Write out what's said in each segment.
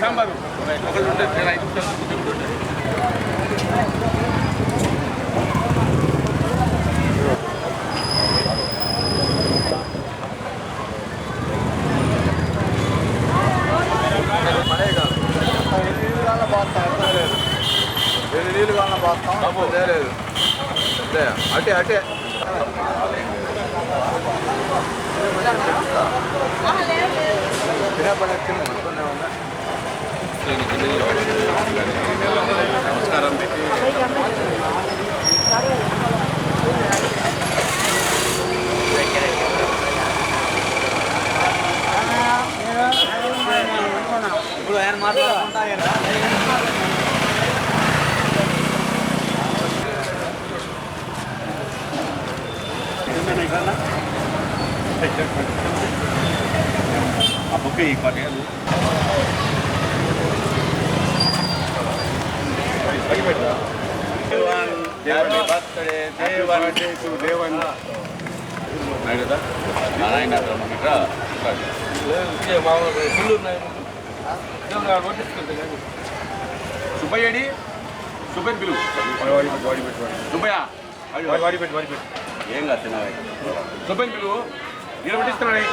సాంబారు ఒకటి ఉంటే ఐదు నిమిషాలు ఎన్ని నీళ్ళు కావాలన్నా పోతాం లేదు అటే అటే తినే పని ఎక్కింది మొత్తం ఉందా నమస్కారం. పెట్టి ఆ బుక్ నారాయణ సుబ్బయ్యడి సుబ్బయ్య పిలువు సుబ్బయ్య వాడి పెట్టి వాడి పెట్టి ఏం కాదు సుబ్బయ్య పిలువు నిలబెట్టిస్తున్నాడు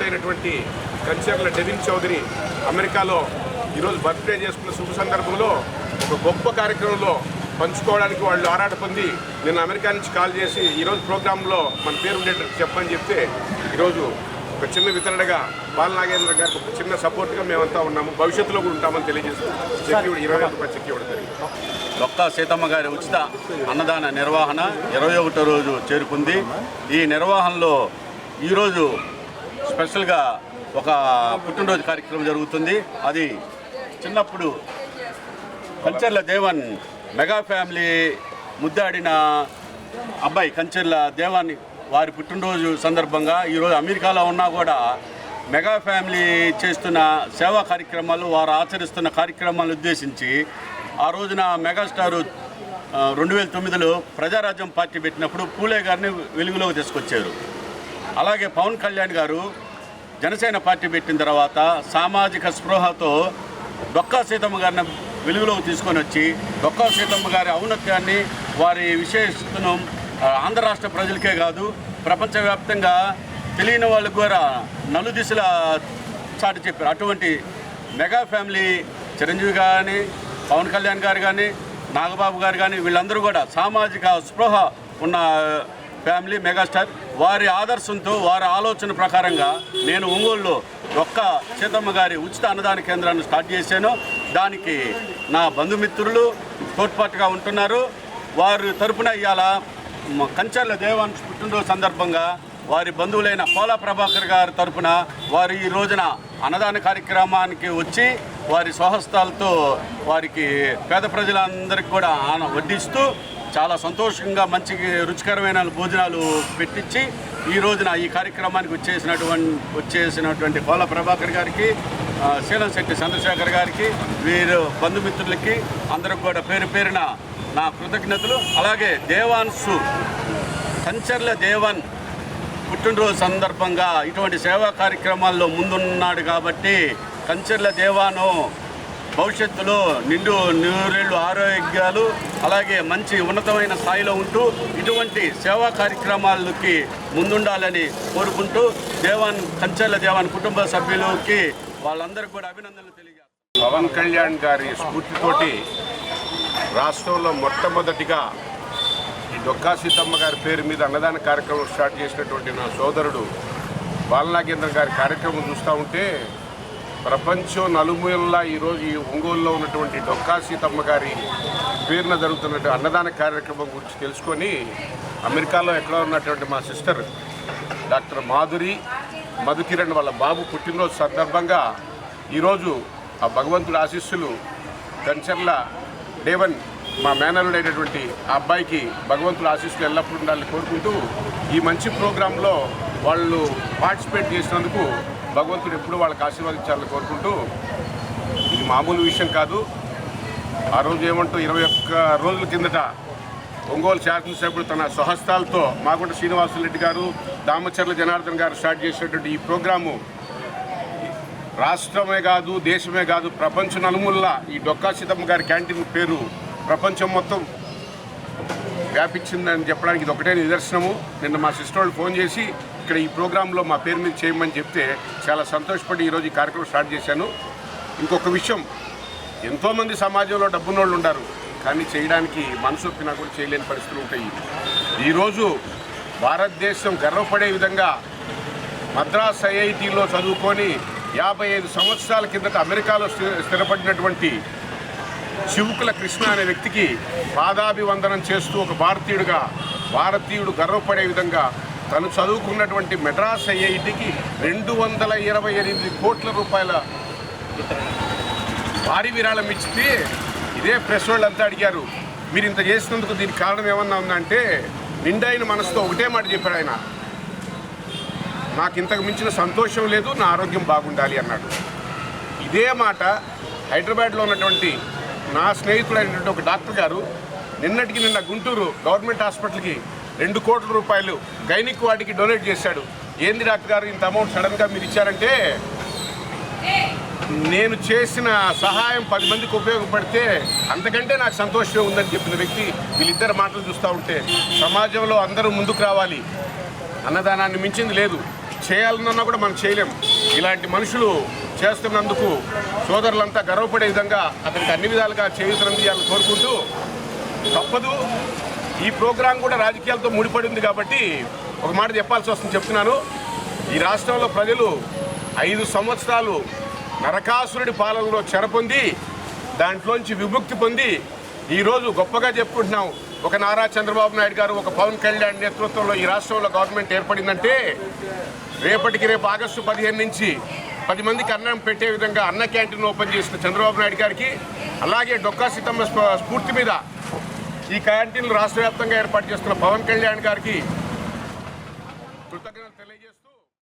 అయినటువంటి కంచర్ల డెవిన్ చౌదరి అమెరికాలో ఈరోజు బర్త్డే చేసుకున్న శుభ సందర్భంలో ఒక గొప్ప కార్యక్రమంలో పంచుకోవడానికి వాళ్ళు ఆరాట పొంది నిన్న అమెరికా నుంచి కాల్ చేసి ఈరోజు ప్రోగ్రాంలో మన పేరు ఉండేటట్టు చెప్పని చెప్తే ఈరోజు ఒక చిన్న వితరణగా బాలనాగేంద్ర గారికి ఒక చిన్న సపోర్ట్గా మేమంతా ఉన్నాము. భవిష్యత్తులో కూడా ఉంటామని తెలియజేస్తాం చెక్ ఇరవై చెక్ ఇవ్వడం జరిగింది. డొక్కా సీతమ్మ గారి ఉచిత అన్నదాన నిర్వహణ ఇరవై ఒకటో రోజు చేరుకుంది. ఈ నిర్వహణలో ఈరోజు స్పెషల్గా ఒక పుట్టినరోజు కార్యక్రమం జరుగుతుంది. అది చిన్నప్పుడు కంచెర్ల దేవన్ మెగా ఫ్యామిలీ ముద్దాడిన అబ్బాయి కంచెర్ల దేవాన్ని వారి పుట్టినరోజు సందర్భంగా ఈరోజు అమెరికాలో ఉన్నా కూడా మెగా ఫ్యామిలీ చేస్తున్న సేవా కార్యక్రమాలు వారు ఆచరిస్తున్న కార్యక్రమాలను ఉద్దేశించి ఆ రోజున మెగాస్టారు రెండు వేల తొమ్మిదిలో ప్రజారాజ్యం పార్టీ పెట్టినప్పుడు పూలే గారిని వెలుగులోకి తీసుకొచ్చారు. అలాగే పవన్ కళ్యాణ్ గారు జనసేన పార్టీ పెట్టిన తర్వాత సామాజిక స్పృహతో డొక్కా సీతమ్మ గారిని వెలుగులోకి తీసుకొని వచ్చి డొక్కా సీతమ్మ గారి ఔన్నత్యాన్ని వారి విశేషను ఆంధ్ర రాష్ట్ర ప్రజలకే కాదు ప్రపంచవ్యాప్తంగా తెలియని వాళ్ళకు కూడా నలు దిశల చాటి చెప్పారు. అటువంటి మెగా ఫ్యామిలీ చిరంజీవి కానీ పవన్ కళ్యాణ్ గారు కానీ నాగబాబు గారు కానీ వీళ్ళందరూ కూడా సామాజిక స్పృహ ఉన్న ఫ్యామిలీ మెగాస్టార్. వారి ఆదర్శంతో వారి ఆలోచన ప్రకారంగా నేను ఒంగోలులో ఒక్క సీతమ్మ గారి ఉచిత అన్నదాన కేంద్రాన్ని స్టార్ట్ చేశాను. దానికి నా బంధుమిత్రులు తోడ్పాటుగా ఉంటున్నారు. వారి తరపున ఇవాళ కంచర్ల దేవాన్ పుట్టినరోజు సందర్భంగా వారి బంధువులైన పోలా ప్రభాకర్ గారి తరపున వారు ఈ రోజున అన్నదాన కార్యక్రమానికి వచ్చి వారి స్వహస్తాలతో వారికి పేద ప్రజలందరికీ కూడా ఆన వడ్డిస్తూ చాలా సంతోషంగా మంచి రుచికరమైన భోజనాలు పెట్టించి ఈ రోజున ఈ కార్యక్రమానికి వచ్చేసినటువంటి వచ్చేసినటువంటి పోల ప్రభాకర్ గారికి శీలం శెట్టి చంద్రశేఖర్ గారికి వీరు బంధుమిత్రులకి అందరికి కూడా పేరు పేరున నా కృతజ్ఞతలు. అలాగే దేవాన్సు కంచర్ల దేవన్ పుట్టినరోజు సందర్భంగా ఇటువంటి సేవా కార్యక్రమాల్లో ముందున్నాడు కాబట్టి కంచెర్ల దేవాను భవిష్యత్తులో నిండు నూరేళ్ళు ఆరోగ్యాలు అలాగే మంచి ఉన్నతమైన స్థాయిలో ఉంటూ ఇటువంటి సేవా కార్యక్రమాలకి ముందుండాలని కోరుకుంటూ దేవాన్ కంచర్ల దేవాన్ కుటుంబ సభ్యులకి వాళ్ళందరికీ కూడా అభినందనలు తెలియజేస్తారు పవన్ కళ్యాణ్ గారి స్ఫూర్తితోటి రాష్ట్రంలో మొట్టమొదటిగా ఈ డొక్కా సీతమ్మ గారి పేరు మీద అన్నదాన కార్యక్రమం స్టార్ట్ చేసినటువంటి నా సోదరుడు బాలనాగేంద్ర గారి కార్యక్రమం చూస్తూ ఉంటే ప్రపంచం నలుమూలలా ఈరోజు ఈ ఒంగోలులో ఉన్నటువంటి డొక్కా సీతమ్మ గారి పేరున జరుగుతున్నటువంటి అన్నదాన కార్యక్రమం గురించి తెలుసుకొని అమెరికాలో ఎక్కడో ఉన్నటువంటి మా సిస్టర్ డాక్టర్ మాధురి మధుకిరణ్ వాళ్ళ బాబు పుట్టినరోజు సందర్భంగా ఈరోజు ఆ భగవంతుడి ఆశీస్సులు కంచెర్ల డేవన్ మా మేనరుడైనటువంటి ఆ అబ్బాయికి భగవంతుడు ఆశీస్సులు ఎల్లప్పుడూ ఉండాలని కోరుకుంటూ ఈ మంచి ప్రోగ్రాంలో వాళ్ళు పార్టిసిపేట్ చేసినందుకు భగవంతుడు ఎప్పుడు వాళ్ళకి ఆశీర్వదించాలని కోరుకుంటూ ఇది మామూలు విషయం కాదు. ఆ రోజు ఏమంటూ ఇరవై ఒక్క రోజుల కిందట ఒంగోలు శాసనసభ్యుడు తన స్వహస్తాలతో మాగుంట శ్రీనివాసరెడ్డి గారు దామచర్ల జనార్దన్ గారు స్టార్ట్ చేసినటువంటి ఈ ప్రోగ్రాము రాష్ట్రమే కాదు దేశమే కాదు ప్రపంచ నలుమూల్లా ఈ డొక్కా సీతమ్మ గారి క్యాంటీన్ పేరు ప్రపంచం మొత్తం వ్యాపించిందని చెప్పడానికి ఇది ఒకటే నిదర్శనము. నిన్న మా సిస్టర్ వాళ్ళు ఫోన్ చేసి ఇక్కడ ఈ ప్రోగ్రాంలో మా పేరు మీద చేయమని చెప్తే చాలా సంతోషపడి ఈరోజు ఈ కార్యక్రమం స్టార్ట్ చేశాను. ఇంకొక విషయం ఎంతోమంది సమాజంలో డబ్బున్నోళ్ళు ఉన్నారు కానీ చేయడానికి మనసు ఒప్పినా కూడా చేయలేని పరిస్థితులు ఉంటాయి. ఈరోజు భారతదేశం గర్వపడే విధంగా మద్రాస్ ఐఐటిలో చదువుకొని యాభై ఐదు సంవత్సరాల కిందట అమెరికాలో స్థిరపడినటువంటి శివుకుల కృష్ణ అనే వ్యక్తికి పాదాభివందనం చేస్తూ ఒక భారతీయుడిగా భారతీయుడు గర్వపడే విధంగా తను చదువుకున్నటువంటి మెడ్రాస్ ఐఐటికి రెండు వందల ఇరవై ఎనిమిది కోట్ల రూపాయల భారీ విరాళం ఇచ్చితే ఇదే ప్రెస్ వాళ్ళంతా అడిగారు మీరు ఇంత చేసినందుకు దీనికి కారణం ఏమన్నా ఉందంటే నిండైన మనసుతో ఒకటే మాట చెప్పాడు ఆయన నాకు ఇంతకు మించిన సంతోషం లేదు నా ఆరోగ్యం బాగుండాలి అన్నాడు. ఇదే మాట హైదరాబాద్లో ఉన్నటువంటి నా స్నేహితుడైనటువంటి ఒక డాక్టర్ గారు నిన్నటికి నిన్న గుంటూరు గవర్నమెంట్ హాస్పిటల్కి రెండు కోట్ల రూపాయలు గైనిక్ వాటికి డొనేట్ చేశాడు. ఏంది డాక్టర్ గారు ఇంత అమౌంట్ సడన్గా మీరు ఇచ్చారంటే? నేను చేసిన సహాయం పది మందికి ఉపయోగపడితే అంతకంటే నాకు సంతోషం ఉందని చెప్పిన వ్యక్తి వీళ్ళిద్దరు మాటలు చూస్తూ ఉంటే సమాజంలో అందరూ ముందుకు రావాలి. అన్నదానాన్ని మించింది లేదు. చేయాలన్నా కూడా మనం చేయలేం. ఇలాంటి మనుషులు చేస్తున్నందుకు సోదరులంతా గర్వపడే విధంగా అతనికి అన్ని విధాలుగా చేయుతరందియాలని కోరుకుంటూ తప్పదు. ఈ ప్రోగ్రాం కూడా రాజకీయాలతో ముడిపడింది కాబట్టి ఒక మాట చెప్పాల్సి వస్తుంది చెప్తున్నాను. ఈ రాష్ట్రంలో ప్రజలు ఐదు సంవత్సరాలు నరకాసురుడి పాలనలో చెరపొంది దాంట్లోంచి విముక్తి పొంది ఈరోజు గొప్పగా చెప్పుకుంటున్నాం. ఒక నారా చంద్రబాబు నాయుడు గారు ఒక పవన్ కళ్యాణ్ నేతృత్వంలో ఈ రాష్ట్రంలో గవర్నమెంట్ ఏర్పడిందంటే రేపటికి రేపు ఆగస్టు పదిహేను నుంచి పది మందికి అన్నం పెట్టే విధంగా అన్న క్యాంటీన్ ఓపెన్ చేసిన చంద్రబాబు నాయుడు గారికి అలాగే డొక్కా సీతమ్మ స్ఫూర్తి మీద ఈ క్యాంటీన్లు రాష్ట్ర వ్యాప్తంగా ఏర్పాటు చేస్తున్న పవన్ కళ్యాణ్ గారికి కృతజ్ఞతలు తెలియజేస్తున్నారు